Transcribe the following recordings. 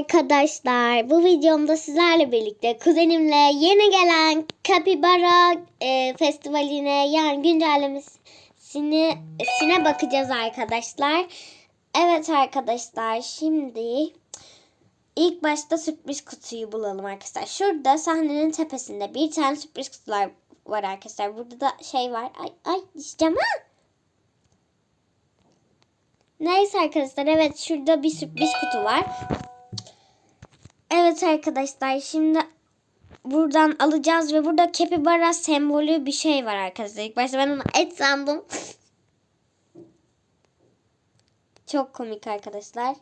arkadaşlar. Bu videomda sizlerle birlikte kuzenimle yeni gelen Capybara e, Festivali'ne yani güncellemesine sine bakacağız arkadaşlar. Evet arkadaşlar şimdi ilk başta sürpriz kutuyu bulalım arkadaşlar. Şurada sahnenin tepesinde bir tane sürpriz kutular var arkadaşlar. Burada da şey var. Ay ay düşeceğim ha. Neyse arkadaşlar evet şurada bir sürpriz kutu var. Evet arkadaşlar şimdi buradan alacağız ve burada capybara sembolü bir şey var arkadaşlar. İlk başta ben onu et sandım. Çok komik arkadaşlar.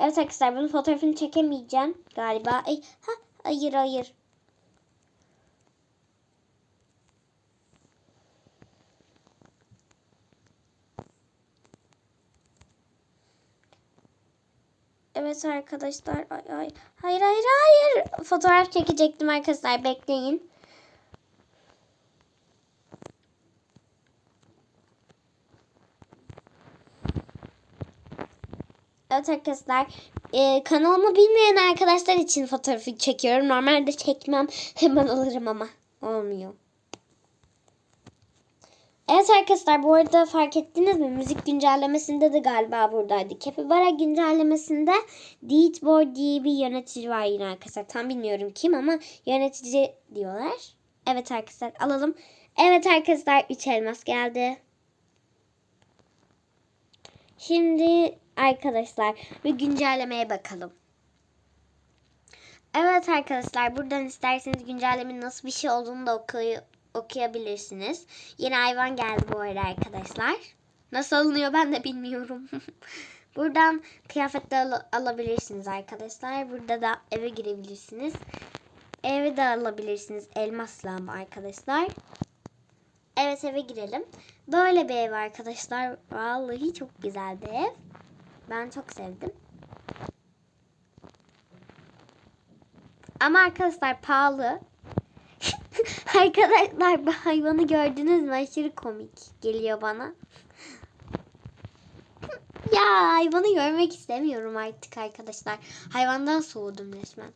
Evet arkadaşlar bunun fotoğrafını çekemeyeceğim galiba. Ay, ha, hayır hayır. Evet arkadaşlar. Ay, ay. Hayır hayır hayır. Fotoğraf çekecektim arkadaşlar. Bekleyin. Evet arkadaşlar. e, kanalımı bilmeyen arkadaşlar için fotoğrafı çekiyorum. Normalde çekmem. Hemen alırım ama. Olmuyor. Evet arkadaşlar bu arada fark ettiniz mi? Müzik güncellemesinde de galiba buradaydı. Capybara güncellemesinde Deedboard diye bir yönetici var yine arkadaşlar. Tam bilmiyorum kim ama yönetici diyorlar. Evet arkadaşlar alalım. Evet arkadaşlar 3 elmas geldi. Şimdi arkadaşlar bir güncellemeye bakalım. Evet arkadaşlar buradan isterseniz güncellemenin nasıl bir şey olduğunu da okuy okuyabilirsiniz. Yeni hayvan geldi bu arada arkadaşlar. Nasıl alınıyor ben de bilmiyorum. Buradan kıyafetler al- alabilirsiniz arkadaşlar. Burada da eve girebilirsiniz. Eve de alabilirsiniz elmasla ama arkadaşlar. Evet eve girelim. Böyle bir ev arkadaşlar. Vallahi çok güzel bir ev. Ben çok sevdim. Ama arkadaşlar pahalı. Arkadaşlar bu hayvanı gördünüz mü? Aşırı komik geliyor bana. ya hayvanı görmek istemiyorum artık arkadaşlar. Hayvandan soğudum resmen.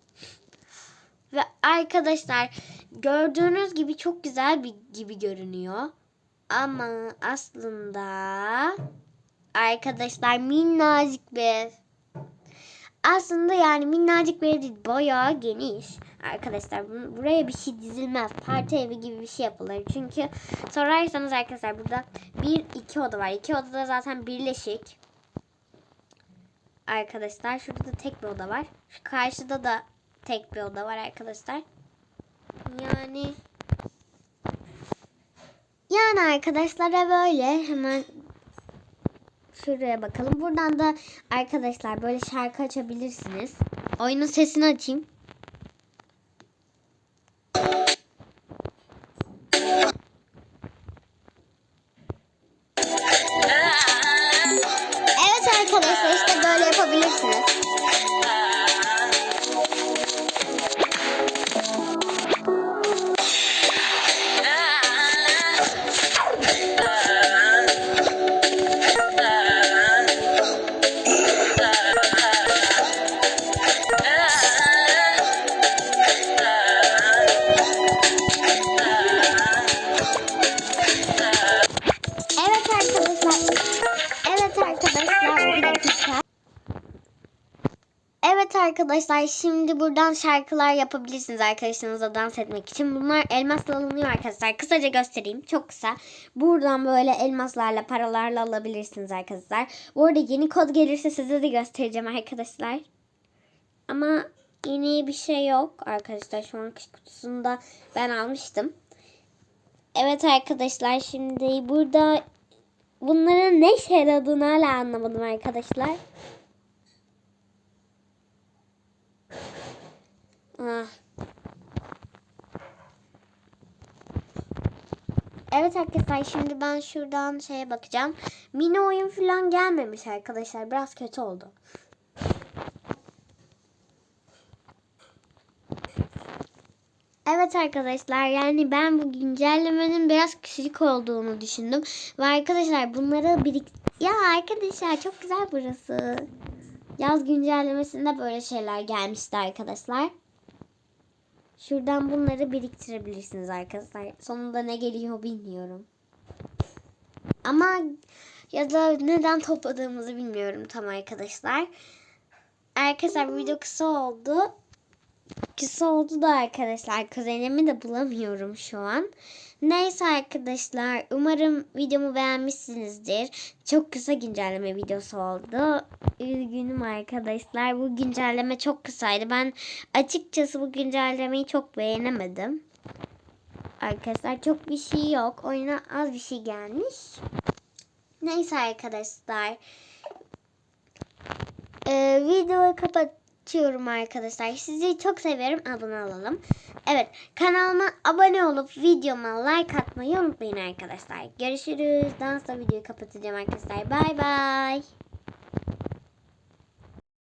Ve arkadaşlar gördüğünüz gibi çok güzel bir gibi görünüyor. Ama aslında arkadaşlar minnacık bir. Aslında yani minnacık bir ev değil. Bayağı geniş. Arkadaşlar bu- buraya bir şey dizilmez. Parti evi gibi bir şey yapılır. Çünkü sorarsanız arkadaşlar burada bir iki oda var. İki odada zaten birleşik. Arkadaşlar şurada da tek bir oda var. Şu karşıda da tek bir oda var arkadaşlar. Yani yani arkadaşlar da böyle hemen şuraya bakalım. Buradan da arkadaşlar böyle şarkı açabilirsiniz. Oyunun sesini açayım. Arkadaşlar şimdi buradan şarkılar yapabilirsiniz arkadaşlarınızla dans etmek için. Bunlar elmasla alınıyor arkadaşlar. Kısaca göstereyim. Çok kısa. Buradan böyle elmaslarla paralarla alabilirsiniz arkadaşlar. Bu arada yeni kod gelirse size de göstereceğim arkadaşlar. Ama yeni bir şey yok arkadaşlar. Şu an kutusunda ben almıştım. Evet arkadaşlar şimdi burada bunların ne işe yaradığını hala anlamadım arkadaşlar. Ah. Evet arkadaşlar şimdi ben şuradan şeye bakacağım. Mini oyun falan gelmemiş arkadaşlar. Biraz kötü oldu. Evet arkadaşlar yani ben bu güncellemenin biraz küçük olduğunu düşündüm. Ve arkadaşlar bunları birik... Ya arkadaşlar çok güzel burası. Yaz güncellemesinde böyle şeyler gelmişti arkadaşlar. Şuradan bunları biriktirebilirsiniz arkadaşlar. Sonunda ne geliyor bilmiyorum. Ama ya da neden topladığımızı bilmiyorum tam arkadaşlar. Arkadaşlar video kısa oldu. Kısa oldu da arkadaşlar. Kuzenimi de bulamıyorum şu an. Neyse arkadaşlar. Umarım videomu beğenmişsinizdir. Çok kısa güncelleme videosu oldu. Üzgünüm arkadaşlar. Bu güncelleme çok kısaydı. Ben açıkçası bu güncellemeyi çok beğenemedim. Arkadaşlar çok bir şey yok. Oyuna az bir şey gelmiş. Neyse arkadaşlar. Ee, videoyu kapatıyorum arkadaşlar. Sizi çok seviyorum. Abone olalım. Evet kanalıma abone olup videoma like atmayı unutmayın arkadaşlar. Görüşürüz. Sonra videoyu kapatacağım arkadaşlar. Bay bay.